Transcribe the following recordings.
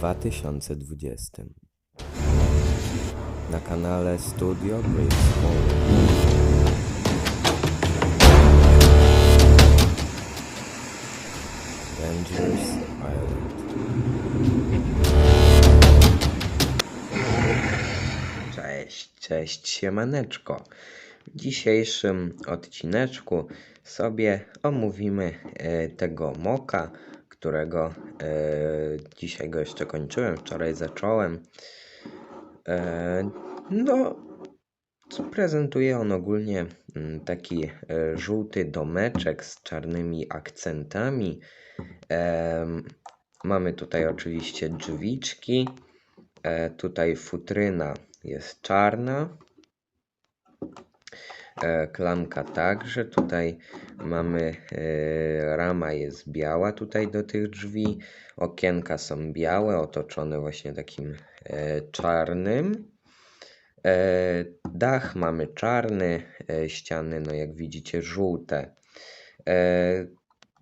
2020. Na kanale Studio Forward. Dangerous Island. Cześć, cześć, siemaneczko. W dzisiejszym odcineczku sobie omówimy e, tego moka, którego e, dzisiaj go jeszcze kończyłem, wczoraj zacząłem. E, no, prezentuje on ogólnie mm, taki e, żółty domeczek z czarnymi akcentami. Mamy tutaj oczywiście drzwiczki. Tutaj futryna jest czarna. E, klamka także. Tutaj mamy e, rama jest biała tutaj do tych drzwi. Okienka są białe, otoczone właśnie takim e, czarnym. Dach mamy czarny, ściany, no jak widzicie, żółte.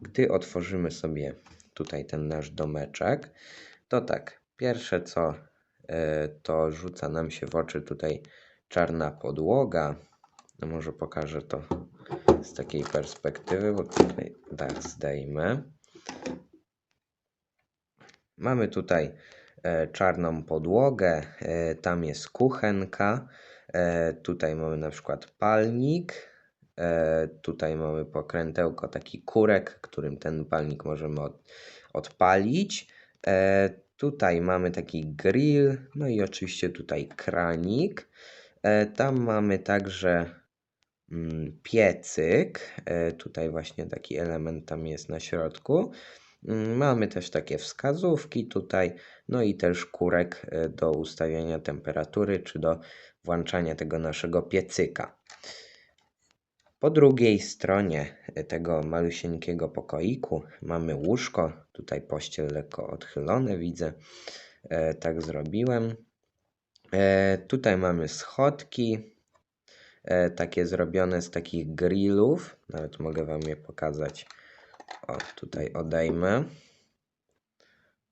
Gdy otworzymy sobie tutaj ten nasz domeczek, to tak, pierwsze co to rzuca nam się w oczy tutaj czarna podłoga. No może pokażę to z takiej perspektywy, bo tutaj dach zdejmę. Mamy tutaj e, czarną podłogę, e, tam jest kuchenka, e, tutaj mamy na przykład palnik, tutaj mamy pokrętełko, taki kurek, którym ten palnik możemy od, odpalić. Tutaj mamy taki grill, no i oczywiście tutaj kranik. Tam mamy także piecyk, e, tutaj właśnie taki element tam jest na środku. Mm, Mamy też takie wskazówki tutaj, no i też kurek e, do ustawiania temperatury czy do włączania tego naszego piecyka. Po drugiej stronie e, tego malusieńkiego pokoiku mamy łóżko, tutaj pościel lekko odchylone widzę, tak zrobiłem. Tutaj mamy schodki, takie zrobione z takich grillów, nawet mogę Wam je pokazać. O, tutaj odejmę.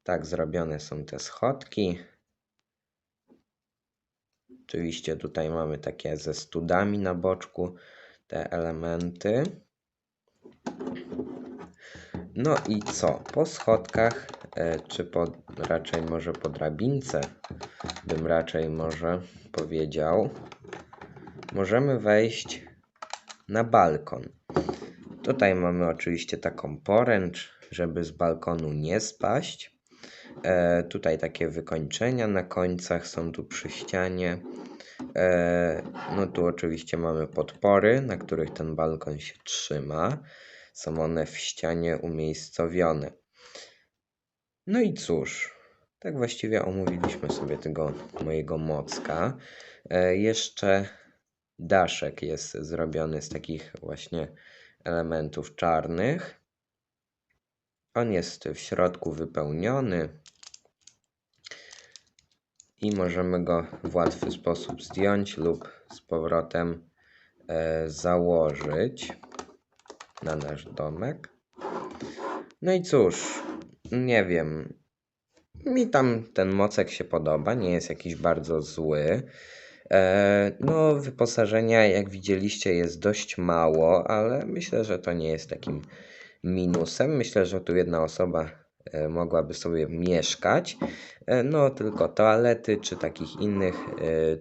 Tak zrobione są te schodki. Oczywiście tutaj mamy takie ze studami na boczku te elementy. No i co? Po schodkach, e, czy po, raczej może po drabince, bym raczej może powiedział, możemy wejść na balkon. Tutaj mamy oczywiście taką poręcz, żeby z balkonu nie spaść. E, tutaj takie wykończenia na końcach są tu przy ścianie. E, no tu oczywiście mamy podpory, na których ten balkon się trzyma. Są one w ścianie umiejscowione. No i cóż, tak właściwie omówiliśmy sobie tego mojego mocka. E, jeszcze daszek jest zrobiony z takich właśnie elementów czarnych. On jest w środku wypełniony i możemy go w łatwy sposób zdjąć lub z powrotem e, założyć na nasz domek. No i cóż, nie wiem. Mi tam ten mocek się podoba, nie jest jakiś bardzo zły. E, no, wyposażenia, jak widzieliście, jest dość mało, ale myślę, że to nie jest takim minusem. Myślę, że tu jedna osoba e, mogłaby sobie mieszkać. E, no, tylko toalety, czy takich innych,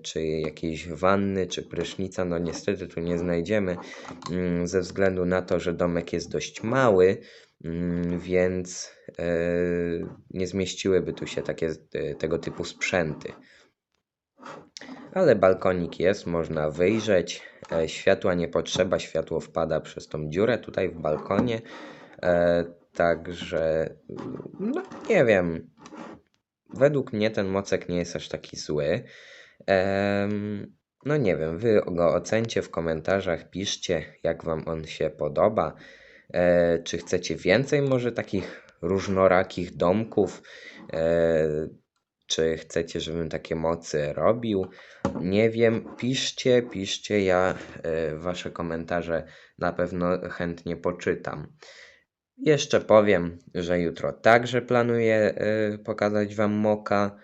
czy jakiejś wanny, czy prysznica, no niestety tu nie znajdziemy, mm, ze względu na to, że domek jest dość mały, mm, więc nie zmieściłyby tu się takie, tego typu sprzęty. Ale balkonik jest, można wyjrzeć. E, światła nie potrzeba, światło wpada przez tą dziurę tutaj w balkonie. E, także, no nie wiem. Według mnie ten mocek nie jest aż taki zły. Em, no nie wiem, wy go ocencie w komentarzach, piszcie jak wam on się podoba. E, czy chcecie więcej może takich różnorakich domków? E, czy chcecie, żebym takie mocy robił? Nie wiem, piszcie, piszcie, ja e, wasze komentarze na pewno chętnie poczytam. Jeszcze powiem, że jutro także planuję y, pokazać Wam moka,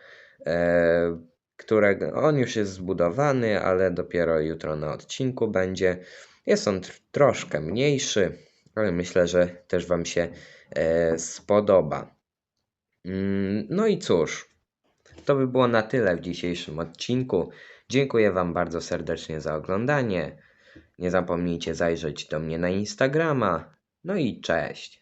e, którego on już jest zbudowany, ale dopiero jutro na odcinku będzie. Jest on tr- troszkę mniejszy, ale myślę, że też Wam się e, spodoba. Mm, No i cóż, to by było na tyle w dzisiejszym odcinku. Dziękuję Wam bardzo serdecznie za oglądanie. Nie zapomnijcie zajrzeć do mnie na Instagrama. No i cześć.